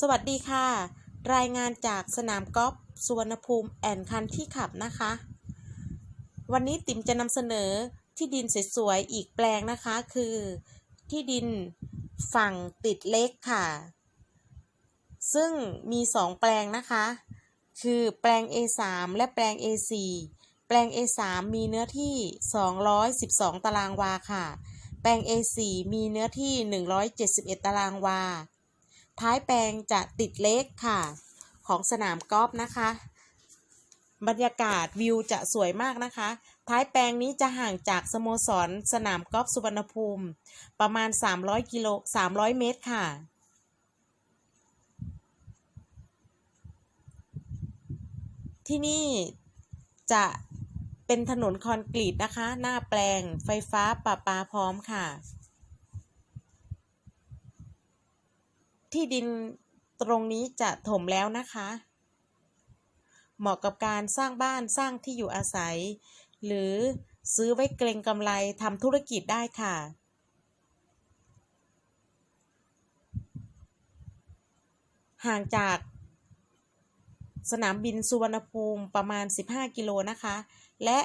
สวัสดีค่ะ รายงานจากสนามกอล์ฟสุวรรณภูมิแอนคันที่ขับนะคะ วันนี้ติ๋มจะนำเสนอที่ดินสวยๆอีกแปลงนะคะ คือที่ดินฝั่งติดเล็กค่ะ ซึ่งมีสองแปลงนะคะ คือแปลง A3 และแปลง A4 แปลง A3 มีเนื้อที่ 212 ตารางวาค่ะ แปลง A4 มีเนื้อที่ 171 ตารางวา ท้ายแปลงจะติดเล็กค่ะ ของสนามกอล์ฟนะคะ บรรยากาศวิวจะสวยมากนะคะ ท้ายแปลงนี้จะห่างจากสโมสรสนามกอล์ฟสุวรรณภูมิ ประมาณ 300กิโล300 เมตรค่ะที่นี่จะเป็นถนนคอนกรีตนะคะ หน้าแปลงไฟฟ้าประปาพร้อมค่ะ ที่ดินตรงนี้จะถมแล้วนะคะ เหมาะกับการสร้างบ้านสร้างที่อยู่อาศัย หรือซื้อไว้เกรงกำไรทำธุรกิจได้ค่ะ ห่างจากสนามบินสุวรรณภูมิประมาณ 15 กิโลนะคะ และ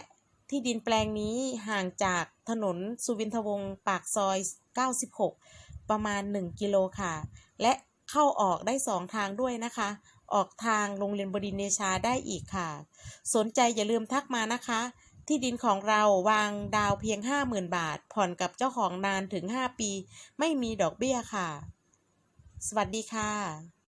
ที่ดินแปลงนี้ห่างจากถนนสุวินทวงศ์ปากซอย 96 ประมาณ 1 กิโลค่ะ และเข้าออกได้ 2 ทางด้วยนะคะ ออกทางโรงเรียนบดินเดชาได้อีกค่ะ สนใจอย่าลืมทักมานะคะ ที่ดินของเราวางดาวเพียง 50,000 บาท ผ่อนกับเจ้าของนานถึง 5 ปี ไม่มีดอกเบี้ยค่ะ สวัสดีค่ะ